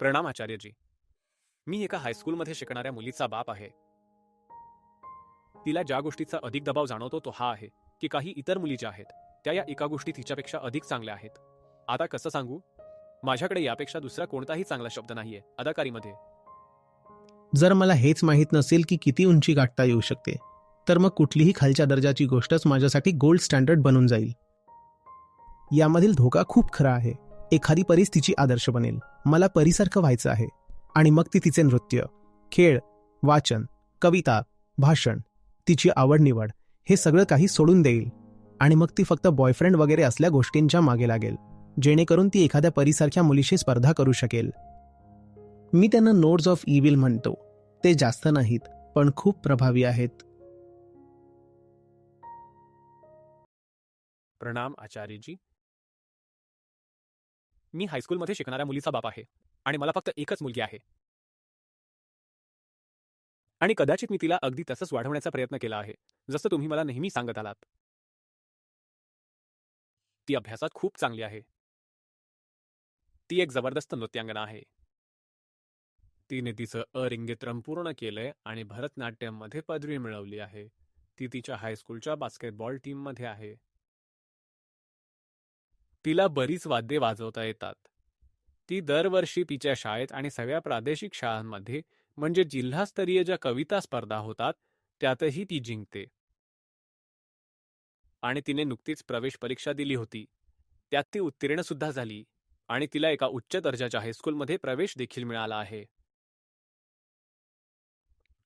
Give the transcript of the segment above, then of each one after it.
प्रणाम आचार्यजी. मी एका हायस्कूलमध्ये शिकणाऱ्या मुलीचा बाप आहे. तिला ज्या गोष्टीचा अधिक दबाव जाणवतो तो हा आहे की काही इतर मुली ज्या आहेत त्या या एका गोष्टी तिच्यापेक्षा अधिक चांगल्या आहेत. आता कसं सांगू? माझ्याकडे यापेक्षा दुसरा कोणताही चांगला शब्द नाहीये अदाकारीमध्ये. जर मला हेच माहीत नसेल की किती उंची गाठता येऊ शकते तर मग कुठलीही खालच्या दर्जाची गोष्टच माझ्यासाठी गोल्ड स्टँडर्ड बनून जाईल. यामधील धोका खूप खरा आहे. एखादी परीस तिची आदर्श बनेल. मला परीसारखं व्हायचं आहे. आणि मग ती तिचे नृत्य खेळ वाचन कविता भाषण तिची आवड निवड हे सगळं काही सोडून देईल. आणि मग ती फक्त बॉयफ्रेंड वगैरे असल्या गोष्टींच्या मागे लागेल जेणेकरून ती एखाद्या परीसारख्या मुलीशी स्पर्धा करू शकेल. मी त्यांना नोड्स ऑफ इविल म्हणतो. ते जास्त नाहीत पण खूप प्रभावी आहेत. प्रणाम आचार्यजी. मी हायस्कूलमध्ये शिकणाऱ्या मुलीचा बाप आहे आणि मला फक्त एकच मुलगी आहे. आणि कदाचित मी तिला अगदी तसंच वाढवण्याचा प्रयत्न केला आहे जसं तुम्ही मला नेहमी सांगत आलात. ती अभ्यासात खूप चांगली आहे. ती एक जबरदस्त नृत्यांगना आहे. तिने तिचं अरिंगित्रम पूर्ण केलंय आणि भरतनाट्यममध्ये पदवी मिळवली आहे. ती तिच्या हायस्कूलच्या बास्केटबॉल टीममध्ये आहे. तिला बरीच वाद्ये वाजवता येतात. ती दरवर्षी तिच्या शाळेत आणि सगळ्या प्रादेशिक शाळांमध्ये म्हणजे जिल्हास्तरीय ज्या कविता स्पर्धा होतात त्यातही ती जिंकते. आणि तिने नुकतीच प्रवेश परीक्षा दिली होती. त्यात ती उत्तीर्ण सुद्धा झाली आणि तिला एका उच्च दर्जाच्या हायस्कूलमध्ये प्रवेश देखील मिळाला आहे.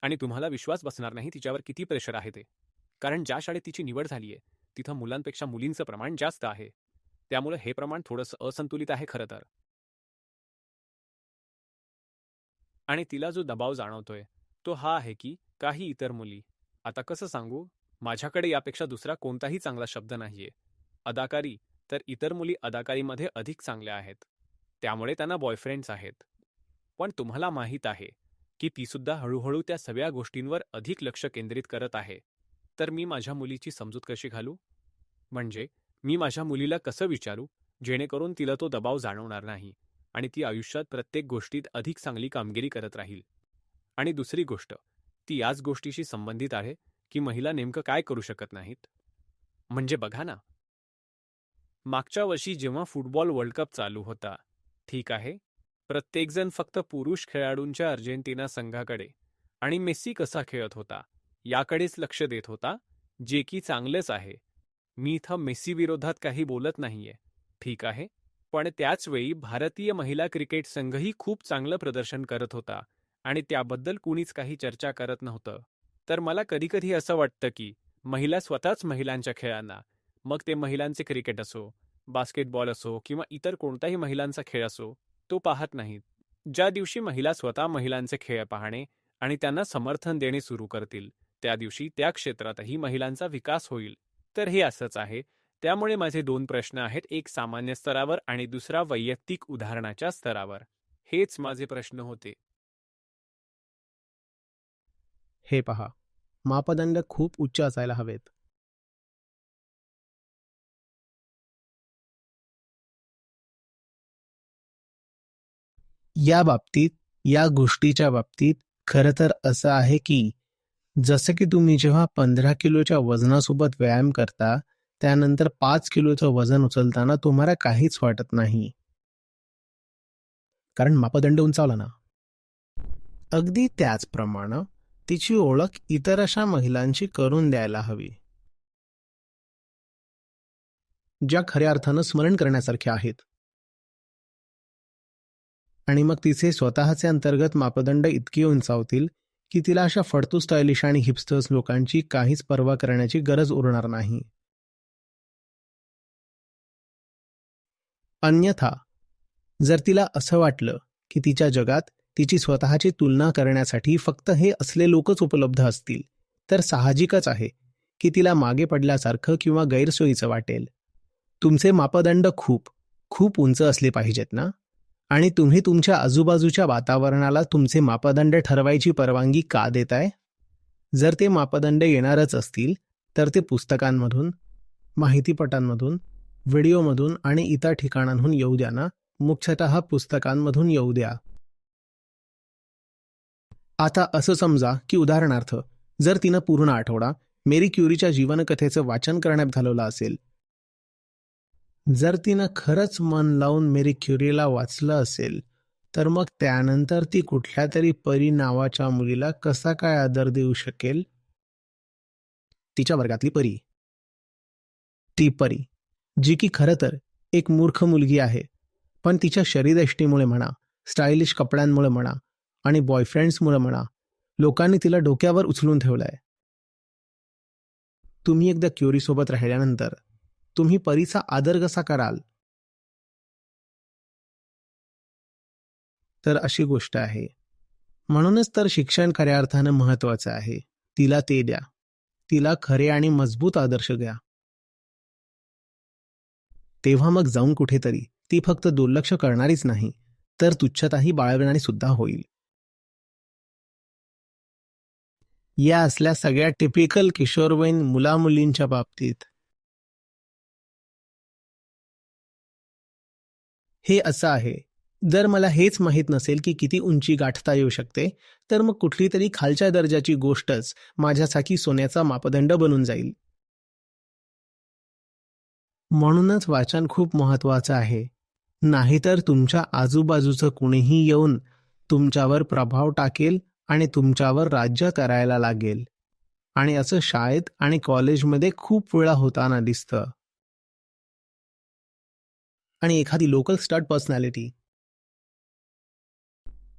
आणि तुम्हाला विश्वास बसणार नाही तिच्यावर किती प्रेशर आहे ते. कारण ज्या शाळेत तिची निवड झालीये तिथं मुलांपेक्षा मुलींचं प्रमाण जास्त आहे. त्यामुळे हे प्रमाण थोडंसं असंतुलित आहे खरं तर. आणि तिला जो दबाव जाणवतोय तो हा आहे की काही इतर मुली आता कसं सांगू माझ्याकडे यापेक्षा दुसरा कोणताही चांगला शब्द नाहीये. अदाकारी तर इतर मुली अदाकारीमध्ये अधिक चांगल्या आहेत. त्यामुळे त्यांना बॉयफ्रेंड्स आहेत. पण तुम्हाला माहीत आहे की तीसुद्धा हळूहळू त्या सगळ्या गोष्टींवर अधिक लक्ष केंद्रित करत आहे. तर मी माझ्या मुलीची समजूत कशी घालू? म्हणजे मी माझ्या मुलीला कसं विचारू जेणेकरून तिला तो दबाव जाणवणार नाही आणि ती आयुष्यात प्रत्येक गोष्टीत अधिक चांगली कामगिरी करत राहील. आणि दुसरी गोष्ट ती याच गोष्टीशी संबंधित आहे की महिला नेमकं काय करू शकत नाहीत? म्हणजे बघा ना. मागच्या वर्षी जेव्हा फुटबॉल वर्ल्ड कप चालू होता ठीक आहे प्रत्येकजण फक्त पुरुष खेळाडूंच्या अर्जेंटिना संघाकडे आणि मेस्सी कसा खेळत होता याकडेच लक्ष देत होता जे की चांगलेच आहे मी इथं मेस्सीविरोधात काही बोलत नाहीये. ठीक आहे. पण त्याचवेळी भारतीय महिला क्रिकेट संघही खूप चांगलं प्रदर्शन करत होता आणि त्याबद्दल कुणीच काही चर्चा करत नव्हतं. तर मला कधीकधी असं वाटतं की महिला स्वतःच महिलांच्या खेळांना मग ते महिलांचे क्रिकेट असो बास्केटबॉल असो किंवा इतर कोणताही महिलांचा खेळ असो तो पाहत नाहीत. ज्या दिवशी महिला स्वतः महिलांचे खेळ पाहणे आणि त्यांना समर्थन देणे सुरू करतील त्या दिवशी त्या क्षेत्रातही महिलांचा विकास होईल. तर हे असंच आहे. त्यामुळे माझे दोन प्रश्न आहेत एक सामान्य स्तरावर आणि दुसरा वैयक्तिक उदाहरणाच्या स्तरावर. हेच माझे प्रश्न होते. हे पहा. मापदंड खूप उच्च असायला हवेत. या बाबतीत या गोष्टीच्या बाबतीत खरं तर असं आहे की जसं की तुम्ही जेव्हा पंधरा किलोच्या वजनासोबत व्यायाम करता त्यानंतर पाच किलोचं वजन उचलताना तुम्हाला काहीच वाटत नाही. कारण मापदंड उंचावला ना. अगदी त्याचप्रमाणे तिची ओळख इतर अशा महिलांशी करून द्यायला हवी. ज्या खऱ्या अर्थानं स्मरण करण्यासारख्या आहेत. आणि मग तिचे स्वतःचे अंतर्गत मापदंड इतके उंचावतील की तिला अशा फडतू स्टायलिश आणि हिपस्टर्स लोकांची काहीच पर्वा करण्याची गरज उरणार नाही. अन्यथा जर तिला असं वाटलं की तिच्या जगात तिची स्वतःची तुलना करण्यासाठी फक्त हे असले लोकच उपलब्ध असतील तर साहजिकच आहे की तिला मागे पडल्यासारखं किंवा गैरसोयीचं वाटेल. तुमचे मापदंड खूप खूप उंच असले पाहिजेत ना? आणि तुम्ही तुमच्या आजूबाजूच्या वातावरणाला तुमचे मापदंड ठरवायची परवानगी का देताय? जर ते मापदंड येणारच असतील तर ते पुस्तकांमधून माहितीपटांमधून व्हिडिओमधून आणि इतर ठिकाणांहून येऊ द्या ना. मुख्यतः पुस्तकांमधून येऊ द्या. आता असं समजा की उदाहरणार्थ जर तिनं पूर्ण आठवडा मेरी क्युरीच्या जीवनकथेचं वाचन करण्यात घालवलं असेल जर तिनं खरंच मन लावून मेरी क्युरीला वाचलं असेल तर मग त्यानंतर ती कुठल्या तरी परी नावाच्या मुलीला कसा काय आदर देऊ शकेल? तिच्या वर्गातली परी. ती परी जी की खरं तर एक मूर्ख मुलगी आहे पण तिच्या शरीरयष्टीमुळे म्हणा स्टायलिश कपड्यांमुळे म्हणा आणि बॉयफ्रेंड्समुळे म्हणा लोकांनी तिला डोक्यावर उचलून ठेवलंय. तुम्ही एकदा क्युरीसोबत राहिल्यानंतर तुम्ही परीचा आदर कसा कराल? तर अशी गोष्ट आहे. म्हणूनच तर शिक्षण खऱ्या अर्थानं महत्वाचं आहे. तिला ते द्या. तिला खरे आणि मजबूत आदर्श द्या तेव्हा मग जाऊन कुठेतरी ती फक्त दुर्लक्ष करणारीच नाही तर तुच्छताही बाळगणारी सुद्धा होईल. या असल्या सगळ्या टिपिकल किशोरवयीन मुलामुलींच्या बाबतीत हे असं आहे. जर मला हेच माहीत नसेल की किती उंची गाठता येऊ शकते तर मग कुठली तरी खालच्या दर्जाची गोष्टच माझ्यासाठी सोन्याचा मापदंड बनून जाईल. म्हणूनच वाचन खूप महत्वाचं आहे. नाहीतर तुमच्या आजूबाजूचं कुणीही येऊन तुमच्यावर प्रभाव टाकेल आणि तुमच्यावर राज्य करायला लागेल. आणि असं शाळेत आणि कॉलेजमध्ये खूप वेळा होताना दिसतं. आणि एखादी लोकल स्टार्ट पर्सनॅलिटी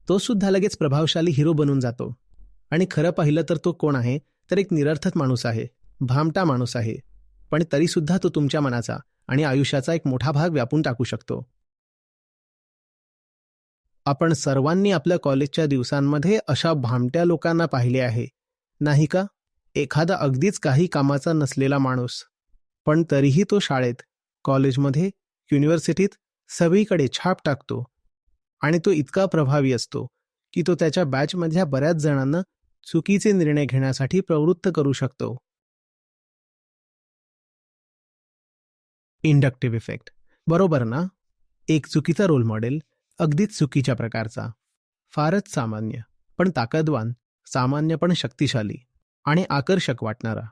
तो सुद्धा लगेच प्रभावशाली हिरो बनून जातो. आणि खरं पाहिलं तर तो कोण आहे तर एक निरर्थक माणूस आहे भामटा माणूस आहे. पण तरीसुद्धा तो तुमच्या मनाचा आणि आयुष्याचा एक मोठा भाग व्यापून टाकू शकतो. आपण सर्वांनी आपल्या कॉलेजच्या दिवसांमध्ये अशा भामट्या लोकांना पाहिले आहे. नाही का? एखादा अगदीच काही कामाचा नसलेला माणूस. पण तरीही तो शाळेत कॉलेजमध्ये युनिव्हर्सिटीत सगळीकडे छाप टाकतो आणि तो इतका प्रभावी असतो की तो त्याच्या बॅचमधल्या बऱ्याच जणांना चुकीचे निर्णय घेण्यासाठी प्रवृत्त करू शकतो. Inductive effect. बरोबर ना? एक चुकीचा रोल मॉडेल अगदीच चुकीच्या प्रकारचा. फारच सामान्य पण ताकदवान सामान्य पण शक्तिशाली आणि आकर्षक वाटणारा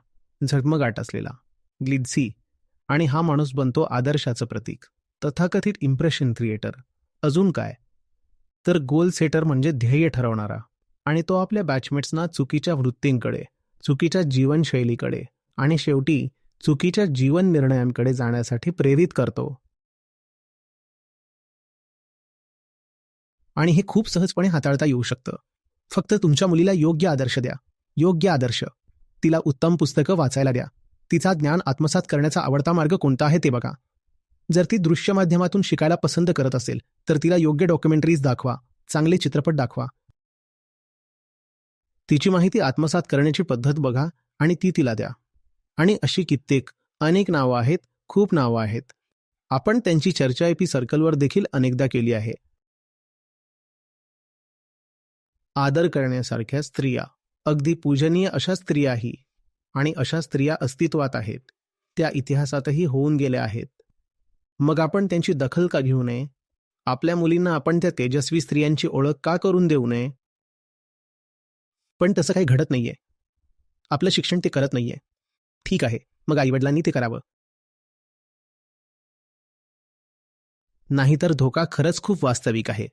झगमगाट असलेला. ग्लिडसी आणि हा माणूस बनतो आदर्शाचं प्रतीक तथाकथित इम्प्रेशन क्रिएटर अजून काय? तर गोल सेटर म्हणजे ध्येय ठरवणारा आणि तो आपल्या बॅचमेट्सना चुकीच्या वृत्तींकडे चुकीच्या जीवनशैलीकडे आणि शेवटी चुकीच्या जीवन निर्णयांकडे जाण्यासाठी प्रेरित करतो. आणि हे खूप सहजपणे हाताळता येऊ शकतं. फक्त तुमच्या मुलीला योग्य आदर्श द्या. योग्य आदर्श. तिला उत्तम पुस्तकं वाचायला द्या. तिचा ज्ञान आत्मसात करण्याचा आवडता मार्ग कोणता आहे ते बघा. जर ती दृश्य माध्यमातून शिकायला पसंत करत असेल तर तिला योग्य डॉक्युमेंटरीज दाखवा चांगले चित्रपट दाखवा. तिची माहिती आत्मसात करण्याची पद्धत बघा आणि ती तिला द्या. आणि अशी कित्येक अनेक नावं आहेत खूप नावं आहेत. आपण त्यांची चर्चा एपी सर्कलवर देखील अनेकदा केली आहे. आदर करण्यासारख्या स्त्रिया. अगदी पूजनीय अशा स्त्रियाही. आणि अशा स्त्रिया अस्तित्वात आहेत. त्या इतिहासातही होऊन गेल्या आहेत. मग आपण त्यांची दखल का घेऊ नये? आपल्या मुलींना आपण त्या तेजस्वी स्त्रियांची ओळख का करून देऊ नये? पण तसं काही घडत नाहीये. आपलं शिक्षण ते करत नाहीये. ठीक आहे. मग आईवडिलांनी ते करावं. नाहीतर धोका खरंच खूप वास्तविक आहे.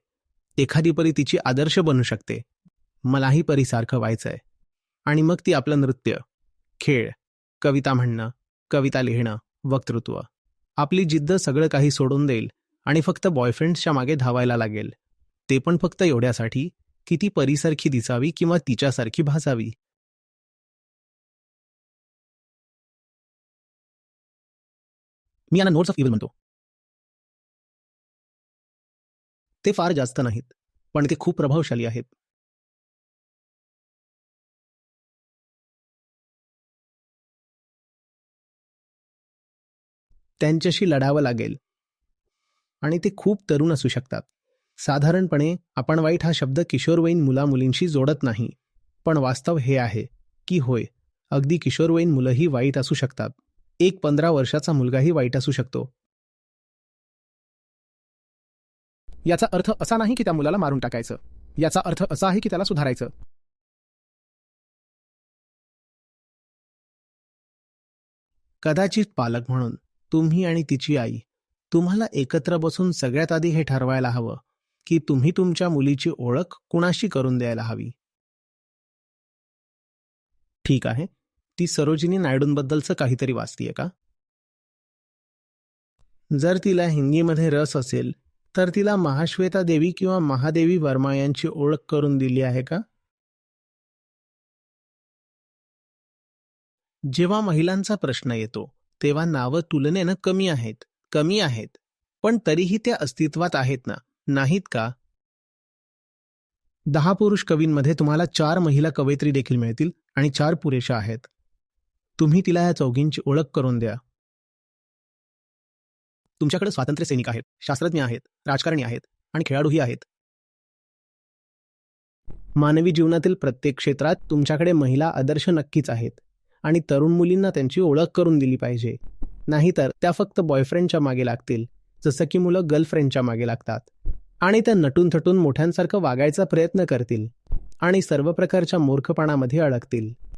एखादी परी तिची आदर्श बनू शकते. मलाही परीसारखं व्हायचंय. आणि मग ती आपलं नृत्य. खेळ कविता म्हणणं कविता लिहिणं वक्तृत्व. आपली जिद्द सगळं काही सोडून देईल आणि फक्त बॉयफ्रेंड्सच्या मागे धावायला लागेल. ते पण फक्त एवढ्यासाठी की ती परीसारखी दिसावी किंवा तिच्यासारखी भासावी. मी यांना नोट्स ऑफ इव्हल म्हणतो. ते फार जास्त नाहीत पण ते खूप प्रभावशाली आहेत. त्यांच्याशी लढावं लागेल. आणि ते खूप तरुण असू शकतात. साधारणपणे आपण वाईट हा शब्द किशोरवयीन मुलामुलींशी जोडत नाही. पण वास्तव हे आहे की होय अगदी किशोरवयीन मुलंही वाईट असू शकतात. एक पंधरा वर्षाचा मुलगाही वाईट असू शकतो. याचा अर्थ असा नाही की त्या मुलाला मारून टाकायचं. याचा अर्थ असा आहे की त्याला सुधारायचं. कदाचित पालक म्हणून तुम्ही आणि तिची आई तुम्हाला एकत्र बसून सगळ्यात आधी हे ठरवायला हवं की तुम्ही तुमच्या मुलीची ओळख कुणाशी करून द्यायला हवी. ठीक आहे. ती सरोजिनी नायडूंबद्दलचं काहीतरी वाचतीये का? जर तिला हिंदीमध्ये रस असेल तर तिला महाश्वेता देवी किंवा महादेवी वर्मा यांची ओळख करून दिली आहे का? जेव्हा महिलांचा प्रश्न येतो तेव्हा नावं तुलनेनं कमी आहेत कमी आहेत. पण तरीही त्या अस्तित्वात आहेत ना नाहीत का? दहा पुरुष कवींमध्ये तुम्हाला चार महिला कवयित्री देखील मिळतील आणि चार पुरेशा आहेत. तुम्ही तिला या चौघींची ओळख करून द्या. तुमच्याकडे स्वातंत्र्य सैनिक आहेत शास्त्रज्ञ आहेत राजकारणी आहेत आणि खेळाडूही आहेत. मानवी जीवनातील प्रत्येक क्षेत्रात तुमच्याकडे महिला आदर्श नक्कीच आहेत. आणि तरुण मुलींना त्यांची ओळख करून दिली पाहिजे. नाहीतर त्या फक्त बॉयफ्रेंडच्या मागे लागतील जसं की मुलं गर्लफ्रेंडच्या मागे लागतात. आणि त्या नटून थटून मोठ्यांसारखं वागायचा प्रयत्न करतील आणि सर्व प्रकारच्या मूर्खपणामध्ये अडकतील.